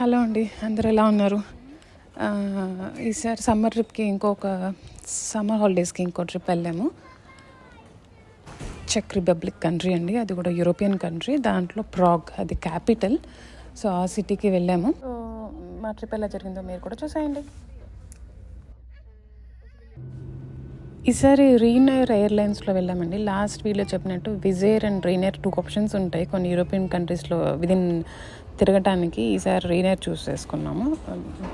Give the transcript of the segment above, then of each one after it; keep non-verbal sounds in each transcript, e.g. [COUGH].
Hello అండి అందరు ఎలా ఉన్నారు? ఈసారి సమ్మర్ ట్రిప్కి ఇంకొక సమ్మర్ హాలిడేస్కి ఇంకో ట్రిప్ వెళ్ళాము. చెక్ రిపబ్లిక్ కంట్రీ అండి అది కూడా యూరోపియన్ కంట్రీ దాంట్లో ప్రాగ్ అది క్యాపిటల్. సో ఆ సిటీకి వెళ్ళాము. మా ట్రిప్ ఎలా జరిగిందో మీరు కూడా చూసేయండి. ఈసారి రీనైర్ ఎయిర్లైన్స్లో వెళ్ళామండి. లాస్ట్ వీడియో చెప్పినట్టు విజేర్ అండ్ రీనైర్ టూ ఆప్షన్స్ ఉంటాయి. కొన్ని యూరోపియన్ కంట్రీస్లో విదిన్ తిరగటానికి ఈసారి రీనేర్ చూస్ చేసుకున్నాము.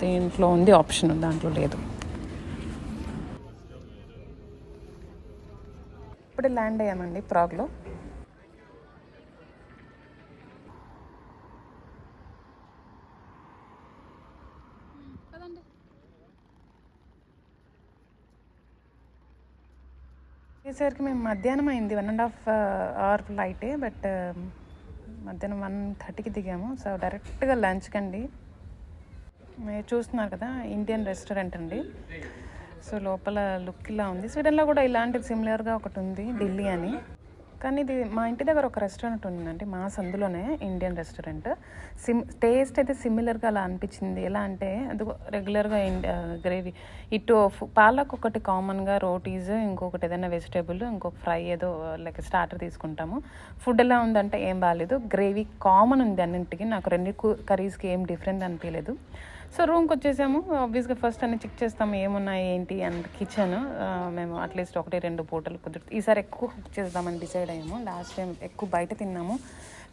దీంట్లో ఉంది ఆప్షన్ దాంట్లో లేదు. ఇప్పుడే ల్యాండ్ అయ్యామండి ప్రాగ్లో. ఈసారికి మేము మధ్యాహ్నం అయింది వన్ అండ్ హాఫ్ అవర్ ఫ్లైటే బట్ మధ్యాహ్నం వన్ థర్టీకి దిగాము. సో డైరెక్ట్గా లంచ్కి అండి. మీరు చూస్తున్నారు కదా ఇండియన్ రెస్టారెంట్ అండి. సో లోపల లుక్ ఇలా ఉంది. స్వీడన్లో కూడా ఇలాంటి సిమిలర్గా ఒకటి ఉంది ఢిల్లీ అని. కానీ ఇది మా ఇంటి దగ్గర ఒక రెస్టారెంట్ ఉందండి. మా సందులోనే ఇండియన్ రెస్టారెంట్ సిమ్ టేస్ట్ అయితే సిమిలర్గా అలా అనిపించింది. ఎలా అంటే అది రెగ్యులర్గా గ్రేవీ ఇటు పాలక్ ఒకటి కామన్గా రోటీస్ ఇంకొకటి ఏదైనా వెజిటేబుల్ ఇంకొక ఫ్రై ఏదో లైక్ స్టార్టర్ తీసుకుంటాము. ఫుడ్ ఎలా ఉందంటే ఏం బాగాలేదు గ్రేవీ కామన్ ఉంది అన్నింటికి. నాకు రెండు కర్రీస్కి ఏం డిఫరెంట్ అనిపించలేదు సో రూమ్కి వచ్చేసాము. ఆబ్వియస్గా ఫస్ట్ అన్ని చెక్ చేస్తాము ఏమున్నాయి ఏంటి అండ్ కిచెన్ మేము అట్లీస్ట్ ఒకటి రెండు పూటలు కుదిరి ఈసారి ఎక్కువ కుక్ చేద్దామని డిసైడ్ అయ్యాము. లాస్ట్ టైం ఎక్కువ బయట తిన్నాము.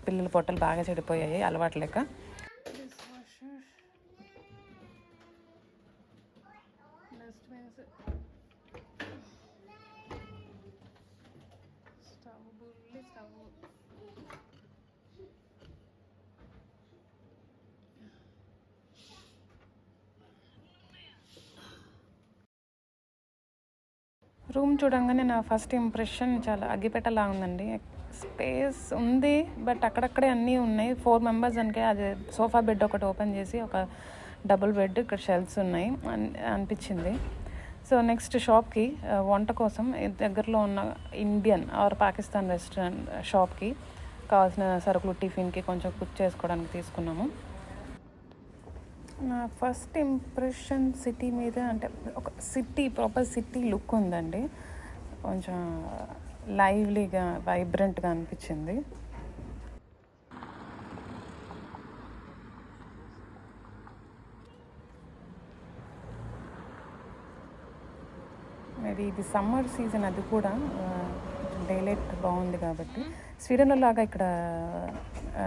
పిల్లల పొట్టలు బాగా చెడిపోయాయి అలవాటు లేక. రూమ్ చూడంగానే నా ఫస్ట్ ఇంప్రెషన్ చాలా అగ్గిపెట్టలా ఉందండి. స్పేస్ ఉంది బట్ అక్కడక్కడే అన్నీ ఉన్నాయి. ఫోర్ మెంబర్స్ అనుకే అది సోఫా బెడ్ ఒకటి ఓపెన్ చేసి ఒక డబుల్ బెడ్ ఇక్కడ షెల్ఫ్స్ ఉన్నాయి అన్- అనిపించింది. సో నెక్స్ట్ షాప్కి వంట కోసం దగ్గరలో ఉన్న ఇండియన్ ఆర్ పాకిస్తాన్ రెస్టారెంట్ షాప్కి కావాల్సిన సరుకులు టిఫిన్కి కొంచెం కుక్ చేసుకోవడానికి తీసుకున్నాము. నా ఫస్ట్ ఇంప్రెషన్ సిటీ మీద అంటే ఒక సిటీ ప్రాపర్ సిటీ లుక్ ఉందండి. కొంచెం లైవ్లీగా వైబ్రెంట్గా అనిపించింది. మేబీ ఇది సమ్మర్ సీజన్ అది కూడా డే లైట్ బాగుంది కాబట్టి. స్వీడన్లో లాగా ఇక్కడ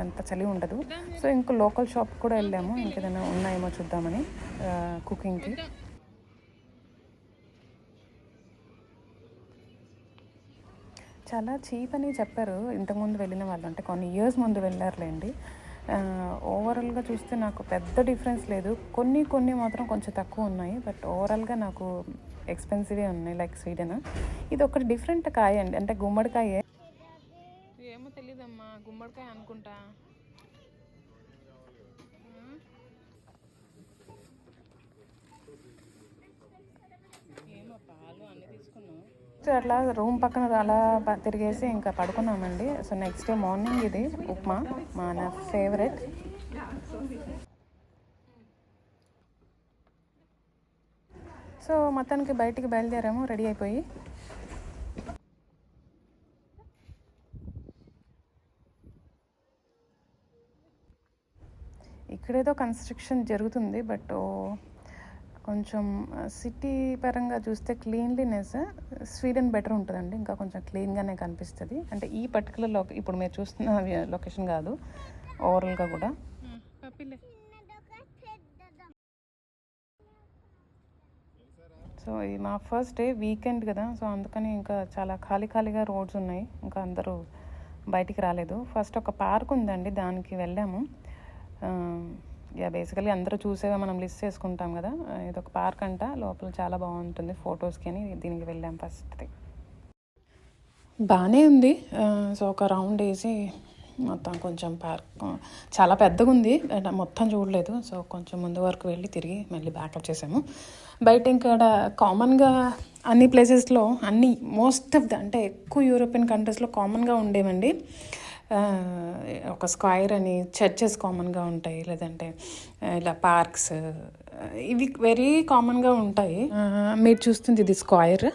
అంత చలి ఉండదు. సో ఇంకో లోకల్ షాప్ కూడా వెళ్ళాము. ఇంకేదైనా ఉన్నాయేమో చూద్దామని కుకింగ్కి. చాలా చీప్ అని చెప్పారు. ఇంతకుముందు వెళ్ళిన వాళ్ళు అంటే కొన్ని ఇయర్స్ ముందు వెళ్ళారులేండి. ఓవరాల్గా చూస్తే నాకు పెద్ద డిఫరెన్స్ లేదు. కొన్ని కొన్ని మాత్రం కొంచెం తక్కువ ఉన్నాయి. బట్ ఓవరాల్గా నాకు ఎక్స్పెన్సివే ఉన్నాయి లైక్ స్వీడన్ ఇది ఒకటి డిఫరెంట్ కాయ అండి. అంటే గుమ్మడికాయే. గుమ్మడికాయ అనుకుంటా. సో అట్లా రూమ్ పక్కన అలా తిరిగేసి ఇంకా పడుకున్నామండి. సో నెక్స్ట్ డే మార్నింగ్ ఇది ఉప్మా మా నా ఫేవరెట్. సో మొత్తానికి బయటికి బయలుదేరాము రెడీ అయిపోయి. ఇక్కడేదో కన్స్ట్రక్షన్ జరుగుతుంది బట్ కొంచెం సిటీ పరంగా చూస్తే క్లీన్లీనెస్ స్వీడన్ బెటర్ ఉంటుందండి. ఇంకా కొంచెం క్లీన్గానే కనిపిస్తుంది. అంటే ఈ పర్టికులర్ లొ ఇప్పుడు మీరు చూస్తున్న [LAUGHS] లొకేషన్ కాదు ఓవరాల్గా కూడా. సో ఇది మా ఫస్ట్ డే వీకెండ్ కదా సో అందుకని ఇంకా చాలా ఖాళీ ఖాళీగా రోడ్స్ ఉన్నాయి. ఇంకా అందరూ బయటికి రాలేదు. ఫస్ట్ ఒక పార్క్ ఉందండి దానికి వెళ్ళాము. యా బేసికలీ అందరూ చూసేవా మనం లిస్ట్ చేసుకుంటాం కదా. ఇది ఒక పార్క్ అంట. లోపల చాలా బాగుంటుంది. ఫొటోస్కి అని దీనికి వెళ్ళాం ఫస్ట్ది బాగానే ఉంది. సో ఒక రౌండ్ వేసి మొత్తం కొంచెం పార్క్ చాలా పెద్దగా ఉంది. మొత్తం చూడలేదు. సో కొంచెం ముందు వరకు వెళ్ళి తిరిగి మళ్ళీ బ్యాక్ చేసాము. బయట ఇక్కడ కామన్గా అన్ని ప్లేసెస్లో అన్ని మోస్ట్ ఆఫ్ ద అంటే ఎక్కువ యూరోపియన్ కంట్రీస్లో కామన్గా ఉండేవండి. ఒక స్క్వైర్ అని చర్చెస్ కామన్గా ఉంటాయి లేదంటే ఇలా పార్క్స్ ఇవి వెరీ కామన్గా ఉంటాయి. మీరు చూస్తుంది ఇది స్క్వైర్.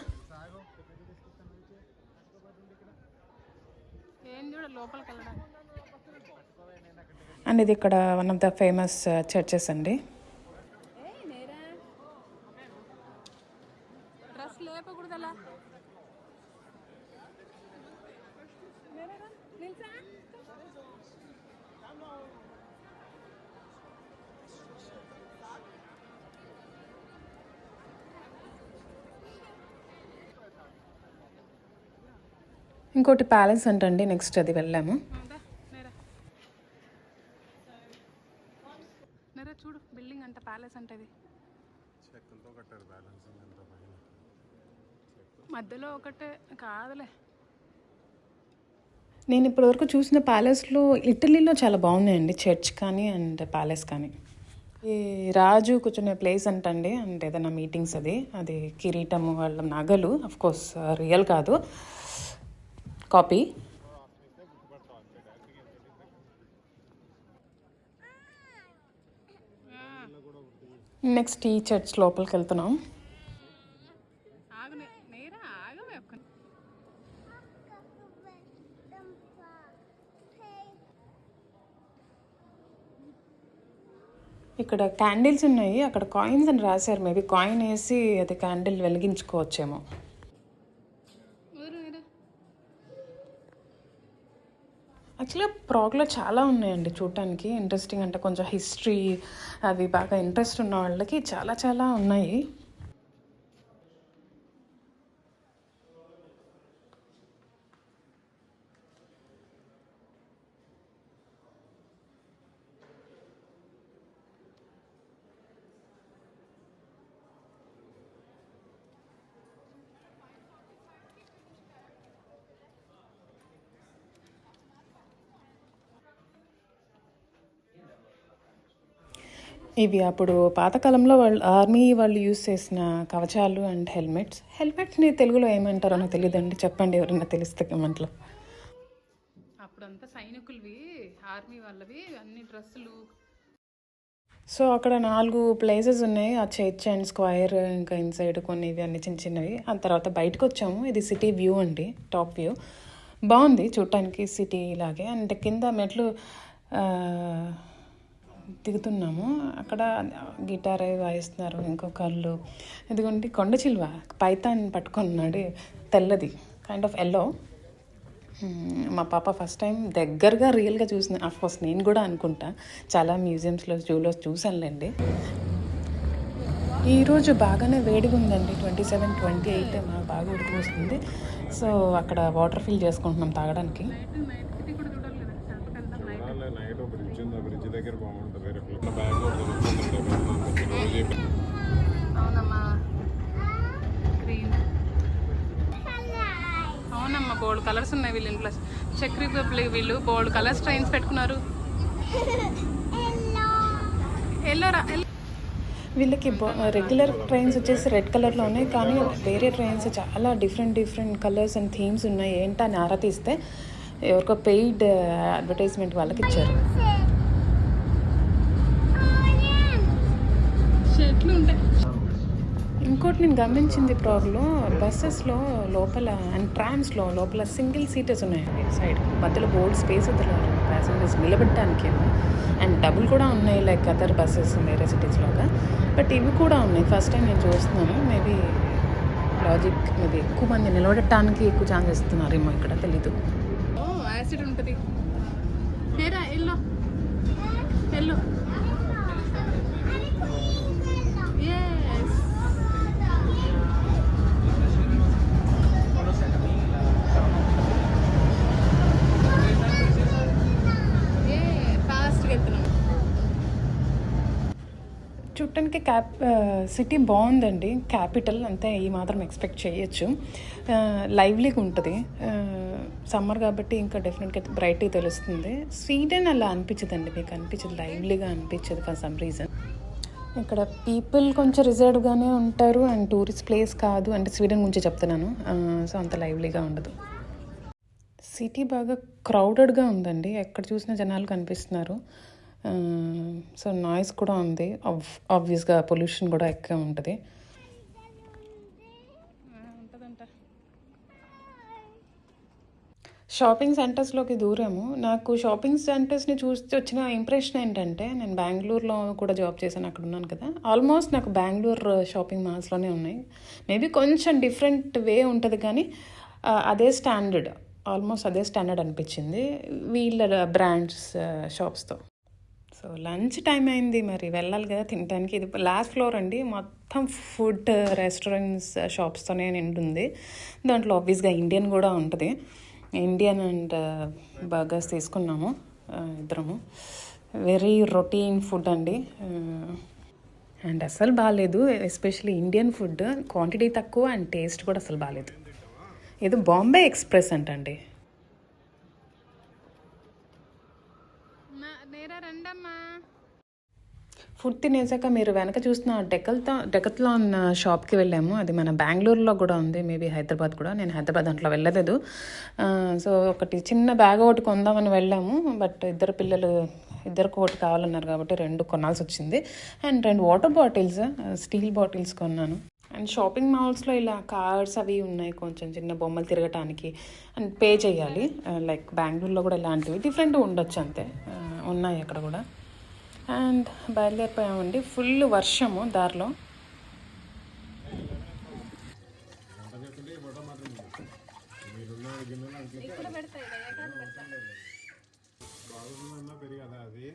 అండ్ ఇది ఇక్కడ one of the famous churches అండి. ఇంకోటి ప్యాలెస్ అంటండి నెక్స్ట్ అది వెళ్ళాము. నేరా నేరా చూడు బిల్డింగ్ అంట ప్యాలెస్ అంటే ఇది. మధ్యలో ఒకటే కాదులే. నేను ఇప్పటివరకు చూసిన ప్యాలెస్లో ఇటలీలో చాలా బాగున్నాయండి. చర్చ్ కానీ అండ్ ప్యాలెస్ కానీ. ఈ రాజు కూర్చునే ప్లేస్ అంటండి. అంటే ఏదైనా మీటింగ్స్ అది. అది కిరీటం వాళ్ళ నగలు. అఫ్ కోర్స్ రియల్ కాదు. కాపీ నెక్స్ట్ ఈ చర్చ్ లోపలికి వెళ్తున్నాం ఇక్కడ క్యాండిల్స్ ఉన్నాయి. అక్కడ కాయిన్స్ అని రాశారు. మేబీ కాయిన్ వేసి అది క్యాండిల్ వెలిగించుకోవచ్చేమో. యాక్చువల్గా ప్రాగ్లో చాలా ఉన్నాయండి చూడటానికి. ఇంట్రెస్టింగ్ అంటే కొంచెం హిస్టరీ అవి బాగా ఇంట్రెస్ట్ ఉన్న వాళ్ళకి చాలా చాలా ఉన్నాయి. ఇవి అప్పుడు పాతకాలంలో వాళ్ళు ఆర్మీ వాళ్ళు యూస్ చేసిన కవచాలు అండ్ హెల్మెట్స్. హెల్మెట్స్ని తెలుగులో ఏమంటారో నాకు తెలియదండి చెప్పండి ఎవరైనా తెలిస్తే కమెంట్లో. అప్పుడంతా సైనికులవి ఆర్మీ వాళ్ళవి అన్ని డ్రెస్సులు. సో అక్కడ నాలుగు ప్లేసెస్ ఉన్నాయి. ఆ చర్చ్ అండ్ స్క్వైర్ ఇంకా ఇన్సైడ్ కొన్ని ఇవి అన్ని చిన్న చిన్నవి. ఆ తర్వాత బయటకు వచ్చాము. ఇది సిటీ వ్యూ అండి టాప్ వ్యూ. బాగుంది చూడటానికి సిటీ లాగే. అండ్ కింద మెట్లు దిగుతున్నాము. అక్కడ గిటార్ అవి వాయిస్తున్నారు ఇంకొకళ్ళు ఎందుకంటే కొండ చిల్వ పైతాన్ పట్టుకున్నాడు తెల్లది కైండ్ ఆఫ్ ఎల్లో మా పాప ఫస్ట్ టైం దగ్గరగా రియల్గా చూసిన కోర్స్ నేను కూడా అనుకుంటా. చాలా మ్యూజియంస్లో జూలో చూసానులేండి ఈరోజు బాగానే వేడిగా ఉందండి. ట్వంటీ సెవెన్ ట్వంటీ ఎయిట్ మాకు బాగా ఉడికి వస్తుంది. సో అక్కడ వాటర్ ఫిల్ చేసుకుంటున్నాం తాగడానికి నైట్ సిటీ కూడా చూడాలి కదా చంపకంతా నైట్ చూడాలి నైట్ బ్రిడ్జ్ ఉంది ఆ బ్రిడ్జ్ దగ్గర బాగుంటుంది రేపు పిల్లల బ్యాగ్ కూడా దొరుకుతుంది రోజు చెప్పి అవునమ్మా గ్రీన్ అవునమ్మా బోల్డ్ కలర్స్ ఉన్నాయి వీళ్ళు ఇంట్లో. చెక్ రిపబ్లిక్ వీళ్ళు బోల్డ్ కలర్స్ ట్రైన్స్ పెట్టుకున్నారు. ఎల్లోరా వీళ్ళకి రెగ్యులర్ ట్రైన్స్ వచ్చేసి రెడ్ కలర్లో ఉన్నాయి కానీ వేరే ట్రైన్స్ చాలా different different colours and themes ఉన్నాయి. ఏంటని అని ఆరా తీస్తే ఎవరికో పెయిడ్ అడ్వర్టైజ్మెంట్ వాళ్ళకి ఇచ్చారు. ఇంకోటి నేను గమనించింది ప్రాబ్లం బస్సెస్లో లోపల అండ్ ట్రామ్స్లో లోపల సింగిల్ సీటర్స్ ఉన్నాయండి సైడ్. మధ్యలో బోర్డ్ స్పేస్ వదిలేరు ప్యాసింజర్స్ నిలబెట్టడానికి అండ్ డబుల్ కూడా ఉన్నాయి లైక్ అదర్ బస్సెస్ వేరే సిటీస్లోగా బట్ ఇవి కూడా ఉన్నాయి. ఫస్ట్ టైం నేను చూస్తున్నాను. మేబీ లాజిక్ మేబీ ఎక్కువ మంది నిలబడటానికి ఎక్కువ ఛాన్స్ ఇస్తున్నారేమో ఇక్కడ తెలీదు. ఓ యాసిడ్ ఉంటుంది. ఏరా ఎల్లో. ఎల్లో. చూడడానికి క్యాప్ సిటీ బాగుందండి. క్యాపిటల్ అంతే ఈ మాత్రం ఎక్స్పెక్ట్ చేయొచ్చు. లైవ్లీగా ఉంటుంది. సమ్మర్ కాబట్టి ఇంకా డెఫినెట్గా బ్రైట్గా తెలుస్తుంది. స్వీడన్ అలా అనిపించదండి మీకు అనిపించదు. లైవ్లీగా అనిపించదు ఫర్ సమ్ రీజన్. ఇక్కడ పీపుల్ కొంచెం రిజర్వ్గానే ఉంటారు అండ్ టూరిస్ట్ ప్లేస్ కాదు అంటే స్వీడన్ గురించి చెప్తున్నాను. సో అంత లైవ్లీగా ఉండదు. సిటీ బాగా క్రౌడెడ్గా ఉందండి. ఎక్కడ చూసినా జనాలు కనిపిస్తున్నారు. సో నాయిస్ కూడా ఉంది. ఆబ్వియస్గా పొల్యూషన్ కూడా ఎక్కువ ఉంటుంది. షాపింగ్ సెంటర్స్లోకి దూరము. నాకు షాపింగ్ సెంటర్స్ని చూస్తే వచ్చిన ఇంప్రెషన్ ఏంటంటే నేను బెంగళూరులో కూడా జాబ్ చేశాను అక్కడ ఉన్నాను కదా. ఆల్మోస్ట్ నాకు బెంగళూరు షాపింగ్ మాల్స్లోనే ఉన్నాయి. మేబీ కొంచెం డిఫరెంట్ వే ఉంటుంది కానీ అదే స్టాండర్డ్ ఆల్మోస్ట్ అదే స్టాండర్డ్ అనిపించింది. వీళ్ళ బ్రాండ్స్ షాప్స్తో సో లంచ్ టైం అయింది మరి. వెళ్ళాలి కదా తినడానికి ఇది లాస్ట్ ఫ్లోర్ అండి. మొత్తం ఫుడ్ రెస్టారెంట్స్ షాప్స్తోనే నిండుంది. దాంట్లో ఆబ్వియస్గా ఇండియన్ కూడా ఉంటుంది. ఇండియన్ అండ్ uh, బర్గర్స్ తీసుకున్నాము uh, ఇద్దరము. వెరీ రొటీన్ ఫుడ్ అండి. Uh, అండ్ అస్సలు బాగాలేదు ఎస్పెషల్లీ ఇండియన్ ఫుడ్ క్వాంటిటీ తక్కువ అండ్ టేస్ట్ కూడా అసలు బాగాలేదు ఇది బాంబే ఎక్స్ప్రెస్ అంటండి. నేరా రండమ్మా. ఫుడ్ తినేసాక మీరు వెనక చూసిన డెకల్తో డెకత్లో ఉన్న షాప్కి వెళ్ళాము. అది మన బెంగళూరులో కూడా ఉంది. మేబీ హైదరాబాద్ కూడా. నేను హైదరాబాద్ దాంట్లో వెళ్ళలేదు. సో ఒకటి చిన్న బ్యాగ్ ఒకటి కొందామని వెళ్ళాము. బట్ ఇద్దరు పిల్లలు ఇద్దరికి ఒకటి కావాలన్నారు కాబట్టి రెండు కొనాల్సి వచ్చింది. అండ్ రెండు వాటర్ బాటిల్స్ స్టీల్ బాటిల్స్ కొన్నాను. అండ్ షాపింగ్ మాల్స్లో ఇలా కార్స్ అవి ఉన్నాయి కొంచెం చిన్న బొమ్మలు తిరగటానికి అండ్ పే చేయాలి. లైక్ బెంగళూరులో కూడా ఇలాంటివి డిఫరెంట్ ఉండొచ్చు అంతే. ఉన్నాయి అక్కడ కూడా. అండ్ బయలుదేరిపోయామండి. ఫుల్ వర్షము దారిలో పెరిగదా అది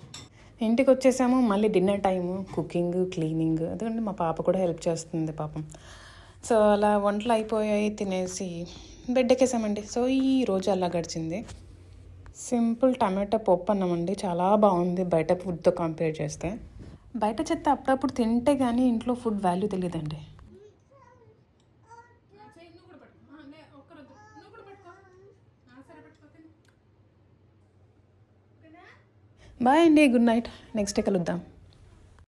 ఇంటికి వచ్చేసాము మళ్ళీ డిన్నర్ టైము కుకింగ్ క్లీనింగ్ ఎందుకంటే మా పాప కూడా హెల్ప్ చేస్తుంది పాపం. సో అలా వంటలు అయిపోయాయి తినేసి బెడ్ ఎక్కేసామండి సో ఈ రోజు అలా గడిచింది. సింపుల్ టమాటా పప్పు అన్నామండి. చాలా బాగుంది బయట ఫుడ్తో కంపేర్ చేస్తే. బయట చెత్త అప్పుడప్పుడు తింటే కానీ ఇంట్లో ఫుడ్ వాల్యూ తెలియదండి. బాయ్ అండి గుడ్ నైట్ నెక్స్ట్ డే కలుద్దాం.